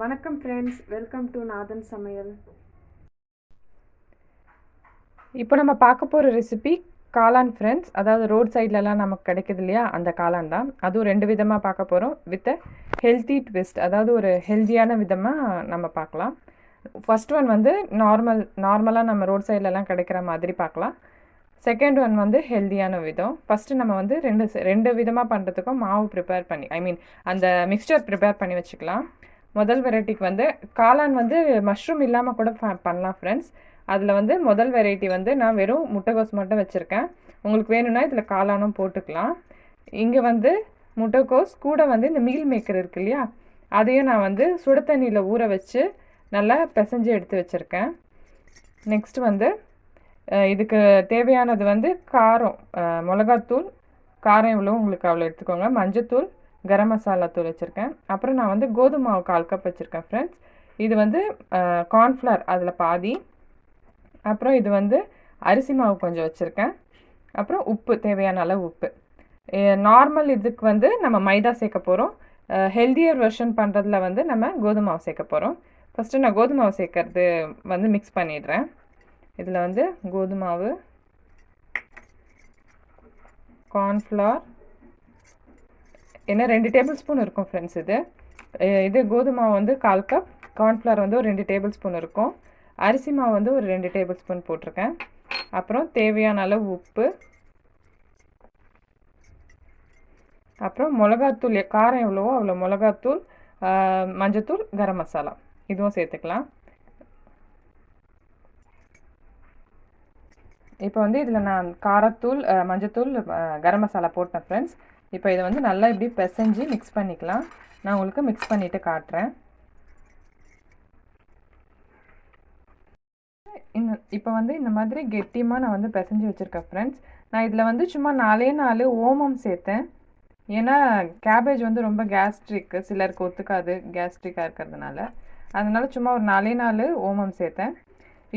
வணக்கம் friends welcome to நாதன் சமையல். இப்போ நம்ம பார்க்க போகிற ரெசிபி காளான் ஃப்ரெண்ட்ஸ் அதாவது ரோட் சைட்லலாம் நமக்கு கிடைக்கிது இல்லையா? அந்த காளான் தான். அதுவும் ரெண்டு விதமாக பார்க்க போகிறோம் வித் ஹெல்த்தி ட்விஸ்ட் அதாவது ஒரு ஹெல்த்தியான விதமாக நம்ம பார்க்கலாம். ஃபஸ்ட் ஒன் வந்து நார்மல் நார்மலாக நம்ம ரோட் சைட்லலாம் கிடைக்கிற மாதிரி பார்க்கலாம். செகண்ட் ஒன் வந்து ஹெல்த்தியான விதம். ஃபஸ்ட்டு நம்ம வந்து ரெண்டு ரெண்டு விதமாக பண்ணுறதுக்கும் மாவு ப்ரிப்பேர் பண்ணி ஐ மீன் அந்த மிக்ஸ்சர் ப்ரிப்பேர் பண்ணி வச்சுக்கலாம். முதல் வெரைட்டிக்கு வந்து காளான் வந்து மஷ்ரூம் இல்லாமல் கூட பண்ணலாம் ஃப்ரெண்ட்ஸ் அதில் வந்து முதல் வெரைட்டி வந்து நான் வெறும் முட்டைகோஸ் மட்டும் வச்சுருக்கேன். உங்களுக்கு வேணும்னா இதில் காளானும் போட்டுக்கலாம். இங்கே வந்து முட்டைக்கோஸ் கூட வந்து இந்த மீல் மேக்கர் இருக்கு இல்லையா? அதையும் நான் வந்து சுட தண்ணியில் ஊற வச்சு நல்லா பிசைஞ்சு எடுத்து வச்சுருக்கேன். நெக்ஸ்ட் வந்து இதுக்கு தேவையானது வந்து காரம். மிளகாத்தூள் காரம் எவ்வளோ உங்களுக்கு அவ்வளோ எடுத்துக்கோங்க. மஞ்சத்தூள் கரம் மசாலா தூள் வச்சுருக்கேன். அப்புறம் நான் வந்து கோதுமை மாவு கால் கப் வச்சுருக்கேன் ஃப்ரெண்ட்ஸ் இது வந்து கார்ன்ஃப்ளவர் அதில் பாதி. அப்புறம் இது வந்து அரிசி மாவு கொஞ்சம் வச்சுருக்கேன். அப்புறம் உப்பு தேவையான அளவு உப்பு. நார்மல் இதுக்கு வந்து நம்ம மைதா சேர்க்க போகிறோம் ஹெல்தியர் வெர்ஷன் பண்ணுறதுல வந்து நம்ம கோதுமை மாவு சேர்க்க போகிறோம் ஃபஸ்ட்டு நான் கோதுமை மாவு சேர்க்கறது வந்து மிக்ஸ் பண்ணிடுறேன். இதில் வந்து கோதுமை மாவு கார்ன்ஃப்ளவர் ஏன்னா ரெண்டு டேபிள் ஸ்பூன் இருக்கும் ஃப்ரெண்ட்ஸ் இது. இது கோதுமை வந்து கால் கப் கார்ன்ஃப்ளவர் வந்து ஒரு ரெண்டு டேபிள் ஸ்பூன் இருக்கும். அரிசி மாவு வந்து ஒரு ரெண்டு டேபிள் ஸ்பூன் போட்டிருக்கேன். அப்புறம் தேவையான அளவு உப்பு. அப்புறம் மிளகாத்தூள் காரம் எவ்வளவோ அவ்வளோ மிளகாத்தூள் மஞ்சத்தூள் கரம் மசாலா. இதுவும் சேர்த்துக்கலாம். இப்போ வந்து இதில் நான் காரத்தூள் மஞ்சத்தூள் கரம் மசாலா போட்டேன் ஃப்ரெண்ட்ஸ் இப்போ இதை வந்து நல்லா இப்படி பிசைஞ்சு மிக்ஸ் பண்ணிக்கலாம். நான் உங்களுக்கு மிக்ஸ் பண்ணிவிட்டு காட்டுறேன். இந்த இப்போ வந்து இந்த மாதிரி கெட்டியமாக நான் வந்து பிசைஞ்சு வச்சுருக்கேன் ஃப்ரெண்ட்ஸ் நான் இதில் வந்து சும்மா நாலே நாலு ஓமம் சேர்த்தேன். ஏன்னா கேபேஜ் வந்து ரொம்ப கேஸ்ட்ரிக்கு சிலருக்கு ஒத்துக்காது கேஸ்ட்ரிக்காக இருக்கிறதுனால. அதனால் சும்மா ஒரு நாலே நாலு ஓமம் சேர்த்தேன்.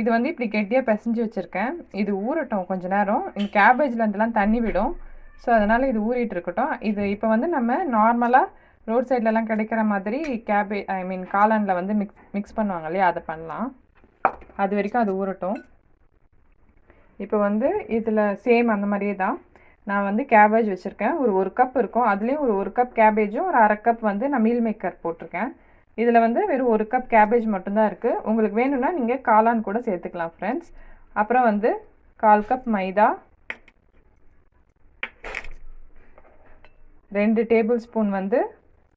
இது வந்து இப்படி கெட்டியாக பிசைஞ்சு வச்சுருக்கேன். இது ஊறட்டும் கொஞ்ச நேரம். இந்த கேபேஜில் இருந்தெல்லாம் தண்ணி விடும். ஸோ அதனால் இது ஊறிட்டு இருக்கட்டும். இது இப்போ வந்து நம்ம நார்மலாக ரோட் சைட்லலாம் கிடைக்கிற மாதிரி கேபே ஐ மீன் காளானில் வந்து மிக்ஸ் மிக்ஸ் பண்ணுவாங்க இல்லையா? அதை பண்ணலாம். அது வரைக்கும் அது ஊறட்டும். இப்போ வந்து இதில் சேம் அந்த மாதிரியே தான். நான் வந்து கேபேஜ் வச்சுருக்கேன். ஒரு ஒரு கப் இருக்கும். அதுலேயும் ஒரு ஒரு கப் கேபேஜும் ஒரு அரை கப் வந்து நான் மீல் மேக்கர் போட்டிருக்கேன். இதில் வந்து வெறும் ஒரு கப் கேபேஜ் மட்டும்தான் இருக்குது உங்களுக்கு வேணும்னா நீங்கள் காளான் கூட சேர்த்துக்கலாம் ஃப்ரெண்ட்ஸ் அப்புறம் வந்து கால் கப் மைதா ரெண்டு டேபிள் ஸ்பூன் வந்து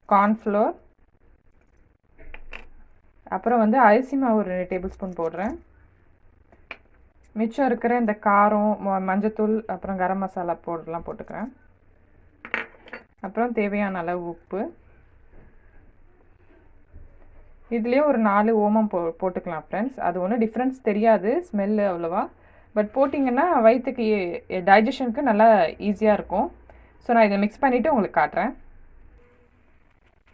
கார்ன்ஃப்ளோர். அப்புறம் வந்து அரிசி மாவு ஒரு ரெண்டு டேபிள் ஸ்பூன் போடுறேன். மிச்சம் இருக்கிற இந்த காரம் ம- மஞ்சத்தூள் அப்புறம் கரம் மசாலா போடலாம் போட்டுக்கிறேன். அப்புறம் தேவையான அளவு உப்பு. இதுலேயே ஒரு நாலு ஓமம் போ போட்டுக்கலாம் ஃப்ரெண்ட்ஸ் அது ஒன்றும் டிஃப்ரென்ஸ் தெரியாது ஸ்மெல்லு அவ்வளோவா. பட் போட்டிங்கன்னா வயிற்றுக்கு டைஜஷனுக்கு நல்லா ஈஸியாக இருக்கும். ஸோ நான் இதை மிக்ஸ் பண்ணிவிட்டு உங்களுக்கு காட்டுறேன்.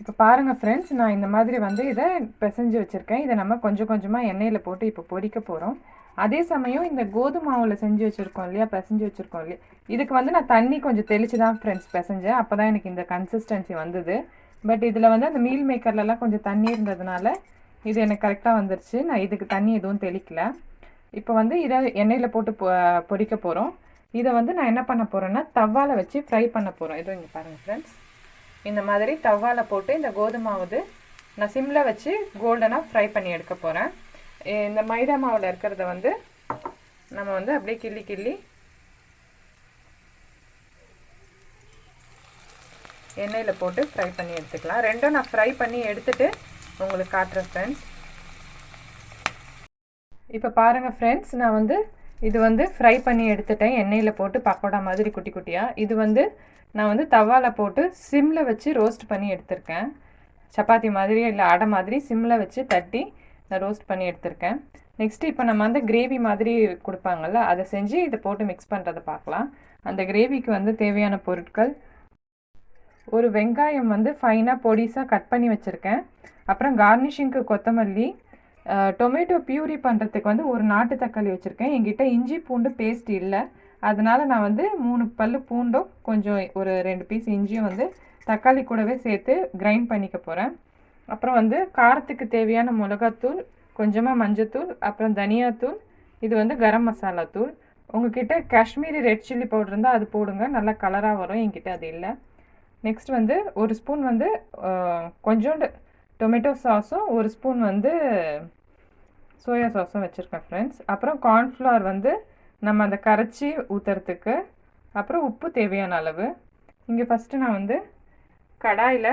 இப்போ பாருங்கள் ஃப்ரெண்ட்ஸ் நான் இந்த மாதிரி வந்து இதை பிசைஞ்சு வச்சுருக்கேன். இதை நம்ம கொஞ்சம் கொஞ்சமாக எண்ணெயில் போட்டு இப்போ பொரிக்க போகிறோம் அதே சமயம் இந்த கோதுமை மாவில் செஞ்சு வச்சுருக்கோம் இல்லையா? பிசைஞ்சு வச்சுருக்கோம் இல்லையா? இதுக்கு வந்து நான் தண்ணி கொஞ்சம் தெளித்து தான் ஃப்ரெண்ட்ஸ் பிசைஞ்சேன். அப்போ தான் எனக்கு இந்த கன்சிஸ்டன்சி வந்தது. பட் இதில் வந்து அந்த மீல் மேக்கர்லலாம் கொஞ்சம் தண்ணி இருந்ததுனால இது எனக்கு கரெக்டாக வந்துருச்சு. நான் இதுக்கு தண்ணி எதுவும் தெளிக்கல. இப்போ வந்து இதை எண்ணெயில் போட்டு பொ பொரிக்க போகிறோம் இதை வந்து நான் என்ன பண்ண போகிறேன்னா தவால வச்சு ஃப்ரை பண்ண போகிறோம் இதோ இங்கே பாருங்கள் ஃப்ரெண்ட்ஸ் இந்த மாதிரி தவால போட்டு இந்த கோதுமாவது நான் சிம்மில் வச்சு கோல்டனாக ஃப்ரை பண்ணி எடுக்க போகிறேன் இந்த மைதா மாவில் இருக்கிறத வந்து நம்ம வந்து அப்படியே கிள்ளி கிள்ளி எண்ணெயில் போட்டு ஃப்ரை பண்ணி எடுத்துக்கலாம். ரெண்டும் நான் ஃப்ரை பண்ணி எடுத்துட்டு உங்களுக்கு காட்டுறேன் ஃப்ரெண்ட்ஸ் இப்போ பாருங்கள் ஃப்ரெண்ட்ஸ் நான் வந்து இது வந்து ஃப்ரை பண்ணி எடுத்துட்டேன். எண்ணெயில் போட்டு பக்கோடா மாதிரி குட்டி குட்டியாக இது வந்து நான் வந்து தவாவில் போட்டு சிம்மில் வச்சு ரோஸ்ட் பண்ணி எடுத்திருக்கேன். சப்பாத்தி மாதிரி இல்லை அடை மாதிரி சிம்மில் வச்சு தட்டி நான் ரோஸ்ட் பண்ணி எடுத்திருக்கேன். நெக்ஸ்ட்டு இப்போ நம்ம வந்து கிரேவி மாதிரி கொடுப்பாங்கள்ல அதை செஞ்சு இதை போட்டு மிக்ஸ் பண்ணுறதை பார்க்கலாம். அந்த கிரேவிக்கு வந்து தேவையான பொருட்கள். ஒரு வெங்காயம் வந்து ஃபைனாக பொடிசாக கட் பண்ணி வச்சுருக்கேன். அப்புறம் கார்னிஷிங்க்கு கொத்தமல்லி டொமேட்டோ பியூரி பண்ணுறதுக்கு வந்து ஒரு நாட்டு தக்காளி வச்சுருக்கேன். என்கிட்ட இஞ்சி பூண்டு பேஸ்ட் இல்லை. அதனால் நான் வந்து மூணு பல் பூண்டும் கொஞ்சம் ஒரு ரெண்டு பீஸ் இஞ்சியும் வந்து தக்காளி கூடவே சேர்த்து கிரைண்ட் பண்ணிக்க போகிறேன் அப்புறம் வந்து காரத்துக்கு தேவையான மிளகாத்தூள் கொஞ்சமாக மஞ்சத்தூள் அப்புறம் தனியாத்தூள் இது வந்து கரம் மசாலா தூள். உங்ககிட்ட காஷ்மீரி ரெட் சில்லி பவுடர் இருந்தால் அது போடுங்க நல்லா கலராக வரும் என்கிட்ட அது இல்லை. நெக்ஸ்ட் வந்து ஒரு ஸ்பூன் வந்து கொஞ்சோண்டு டொமேட்டோ சாஸும் ஒரு ஸ்பூன் வந்து சோயா சாஸும் வச்சுருக்கேன் ஃப்ரெண்ட்ஸ் அப்புறம் கார்ன்ஃப்ளவர் வந்து நம்ம அந்த கரைச்சி ஊற்றுறதுக்கு அப்புறம் உப்பு தேவையான அளவு. இங்கே ஃபஸ்ட்டு நான் வந்து கடாயில்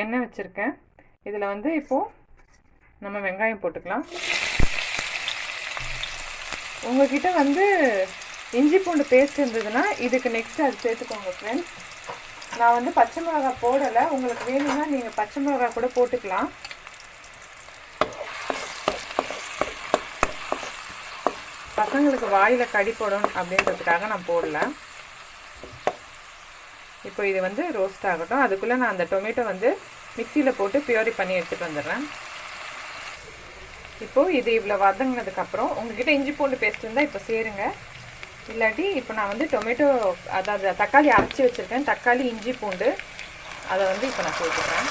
எண்ணெய் வச்சுருக்கேன். இதில் வந்து இப்போது நம்ம வெங்காயம் போட்டுக்கலாம். உங்கள்கிட்ட வந்து இஞ்சி பூண்டு பேஸ்ட் இருந்ததுன்னா இதுக்கு நெக்ஸ்ட் அது சேர்த்துக்கோங்க ஃப்ரெண்ட்ஸ் நான் வந்து பச்சை மிளகா போடலை. உங்களுக்கு வேணும்னா நீங்கள் பச்சை மிளகா கூட போட்டுக்கலாம். பசங்களுக்கு வாயில் கடி அப்படின்றதுக்காக நான் போடல. இப்போ இது வந்து ரோஸ்ட் ஆகட்டும். அதுக்குள்ளே நான் அந்த டொமேட்டோ வந்து மிக்சியில் போட்டு பியூரி பண்ணி எடுத்துகிட்டு வந்துடுறேன். இப்போது இது இவ்வளோ வதங்கினதுக்கப்புறம் உங்ககிட்ட இஞ்சி பூண்டு பேஸ்ட் இருந்தால் இப்போ சேருங்க. இல்லாட்டி இப்போ நான் வந்து டொமேட்டோ அதாவது தக்காளி அரைச்சி வச்சுருக்கேன். தக்காளி இஞ்சி பூண்டு. அதை வந்து இப்போ நான் சேர்த்துக்கிறேன்.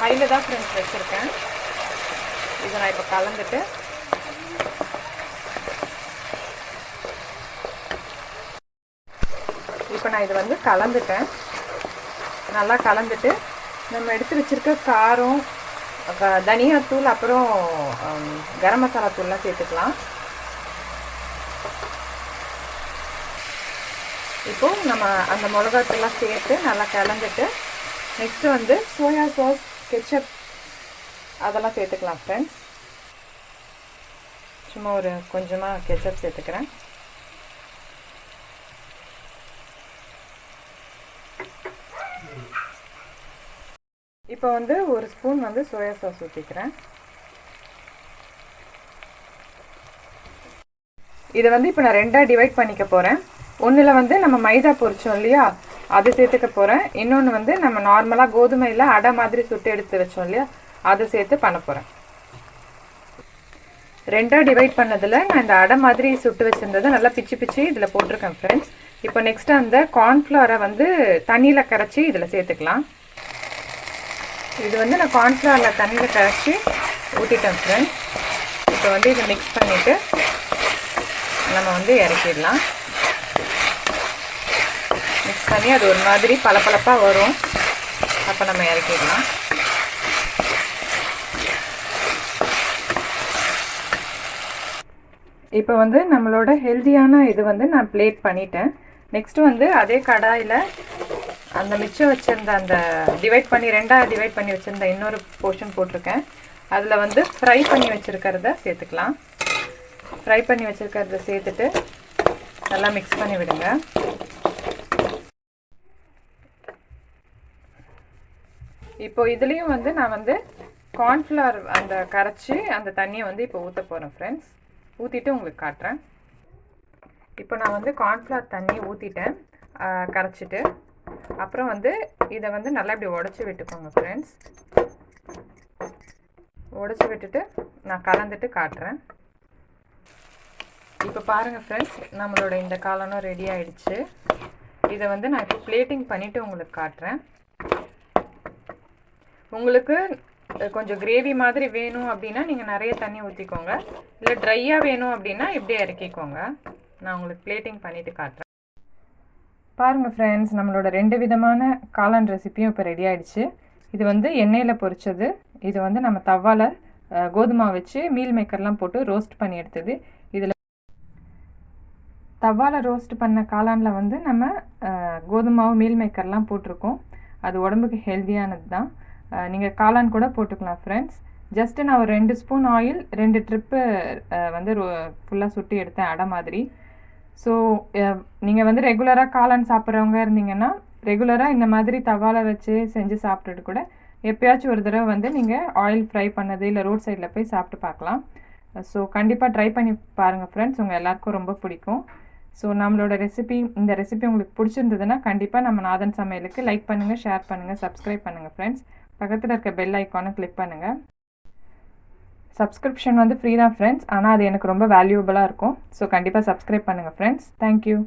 ஹையில் தான் ஃப்ரெண்ட்ஸ் வச்சுருக்கேன். இதை நான் இப்போ கலந்துட்டு இப்போ நான் இதை வந்து கலந்துட்டேன். நல்லா கலந்துட்டு நம்ம எடுத்து வச்சுருக்க காரம் தனியாத்தூள் அப்புறம் கரம் மசாலா தூள்லாம் சேர்த்துக்கலாம். இப்போது நம்ம அந்த மிளகாத்தூள்லாம் சேர்த்து நல்லா கலந்துட்டு நெக்ஸ்ட்டு வந்து சோயா சாஸ் கெச்சப் அதெல்லாம் சேர்த்துக்கலாம் ஃப்ரெண்ட்ஸ் சும்மா ஒரு கொஞ்சமாக கெச்சப் சேர்த்துக்கிறேன். இப்போ வந்து ஒரு ஸ்பூன் வந்து சோயா சாஸ் ஊற்றிக்கிறேன் இதை வந்து இப்போ நான் ரெண்டாக டிவைட் பண்ணிக்க போகிறேன் ஒன்றில் வந்து நம்ம மைதா பொரிச்சோம் இல்லையா? அது சேர்த்துக்க போகிறேன் இன்னொன்று வந்து நம்ம நார்மலாக கோதுமையில் அடை மாதிரி சுட்டு எடுத்து வச்சோம் இல்லையா? அதை சேர்த்து பண்ண போகிறேன் ரெண்டாக டிவைட் பண்ணதில் நான் இந்த அடை மாதிரி சுட்டு வச்சுருந்ததை நல்லா பிச்சு பிச்சு இதில் போட்டிருக்கேன் ஃப்ரெண்ட்ஸ் இப்போ நெக்ஸ்ட் அந்த கார்ன்ஃப்ளவரை வந்து தண்ணியில் கரைச்சி இதில் சேர்த்துக்கலாம். இது வந்து நான் கார்ன்ஃப்ளவரில் தண்ணியில் கரைச்சி ஊற்றிட்டேன் ஃப்ரெண்ட்ஸ் இப்போ வந்து இதை மிக்ஸ் பண்ணிவிட்டு நம்ம வந்து இறக்கிடலாம். மிக்ஸ் பண்ணி அது ஒரு மாதிரி பளபளப்பாக வரும். அப்போ நம்ம இறக்கிடலாம். இப்போ வந்து நம்மளோட ஹெல்த்தியான இது வந்து நான் பிளேட் பண்ணிட்டேன். நெக்ஸ்ட்டு வந்து அதே கடாயில் அந்த மிச்சம் வச்சுருந்த அந்த டிவைட் பண்ணி ரெண்டாக டிவைட் பண்ணி வச்சுருந்த இன்னொரு போர்ஷன் போட்டிருக்கேன். அதில் வந்து ஃப்ரை பண்ணி வச்சுருக்கிறத சேர்த்துக்கலாம். ஃப்ரை பண்ணி வச்சுருக்கிறத சேர்த்துட்டு நல்லா மிக்ஸ் பண்ணி விடுங்க. இப்போ இதுலேயும் வந்து நான் வந்து கார்ன்ஃப்ளவர் அந்த கரைச்சி அந்த தண்ணியை வந்து இப்போ ஊற்ற போகிறேன் ஃப்ரெண்ட்ஸ் ஊற்றிட்டு உங்களுக்கு காட்டுறேன். இப்போ நான் வந்து கார்ன்ஃப்ளவர் தண்ணி ஊற்றிட்டேன் கரைச்சிட்டு அப்புறம் வந்து இதை வந்து நல்லா இப்படி உடச்சி விட்டுக்கோங்க ஃப்ரெண்ட்ஸ் உடச்சி விட்டுட்டு நான் கலந்துட்டு காட்டுறேன். இப்போ பாருங்கள் ஃப்ரெண்ட்ஸ் நம்மளோட இந்த காலனும் ரெடி ஆயிடுச்சு. இதை வந்து நான் இப்போ பிளேட்டிங் பண்ணிவிட்டு உங்களுக்கு காட்டுறேன். உங்களுக்கு கொஞ்சம் கிரேவி மாதிரி வேணும் அப்படின்னா நீங்கள் நிறைய தண்ணி ஊற்றிக்கோங்க இல்லை ட்ரையாக வேணும் அப்படின்னா இப்படியே இறக்கிக்கோங்க. நான் உங்களுக்கு பிளேட்டிங் பண்ணிவிட்டு காட்டுறேன். பாருங்கள் ஃப்ரெண்ட்ஸ் நம்மளோட ரெண்டு விதமான காளான் ரெசிப்பியும் இப்போ ரெடி ஆகிடுச்சு இது வந்து எண்ணெயில் பொரிச்சது. இது வந்து நம்ம தவால கோதுமை வச்சு மீல் மேக்கர்லாம் போட்டு ரோஸ்ட் பண்ணி எடுத்தது. இதில் தவால ரோஸ்ட் பண்ண காளானில் வந்து நம்ம கோதுமாவு மீல் மேக்கர்லாம் போட்டிருக்கோம். அது உடம்புக்கு ஹெல்த்தியானது தான். நீங்கள் காளான் கூட போட்டுக்கலாம் ஃப்ரெண்ட்ஸ் ஜஸ்ட்டு நான் ஒரு ரெண்டு ஸ்பூன் ஆயில் ரெண்டு ட்ரிப்பு வந்து ஃபுல்லாக சுட்டி எடுத்தேன் அடை மாதிரி. ஸோ eh, நீங்கள் வந்து ரெகுலராக காளான் சாப்பிட்றவங்க இருந்தீங்கன்னா ரெகுலராக இந்த மாதிரி தவாலை வச்சு செஞ்சு சாப்பிட்டுட்டு கூட எப்போயாச்சும் ஒரு தடவை வந்து நீங்கள் ஆயில் ஃப்ரை பண்ணது இல்லை ரோட் சைடில் போய் சாப்பிட்டு பார்க்கலாம். ஸோ கண்டிப்பாக ட்ரை பண்ணி பாருங்கள் ஃப்ரெண்ட்ஸ் உங்கள் எல்லாருக்கும் ரொம்ப பிடிக்கும். ஸோ நம்மளோட ரெசிபி இந்த ரெசிபி உங்களுக்கு பிடிச்சிருந்ததுன்னா கண்டிப்பாக நம்ம நாதன் சமையலுக்கு லைக் பண்ணுங்கள் ஷேர் பண்ணுங்கள் சப்ஸ்கிரைப் பண்ணுங்கள் ஃப்ரெண்ட்ஸ் பக்கத்தில் இருக்க பெல் ஐக்கானை கிளிக் பண்ணுங்கள் சப்ஸ்கிரிப்ஷன் வந்து ஃப்ரீ தான் ஃப்ரெண்ட்ஸ் ஆனால் அது எனக்கு ரொம்ப வேல்யூபிளாக இருக்கும். ஸோ கண்டிப்பாக சப்ஸ்கிரைப் பண்ணுங்கள் ஃப்ரெண்ட்ஸ் தேங்க்யூ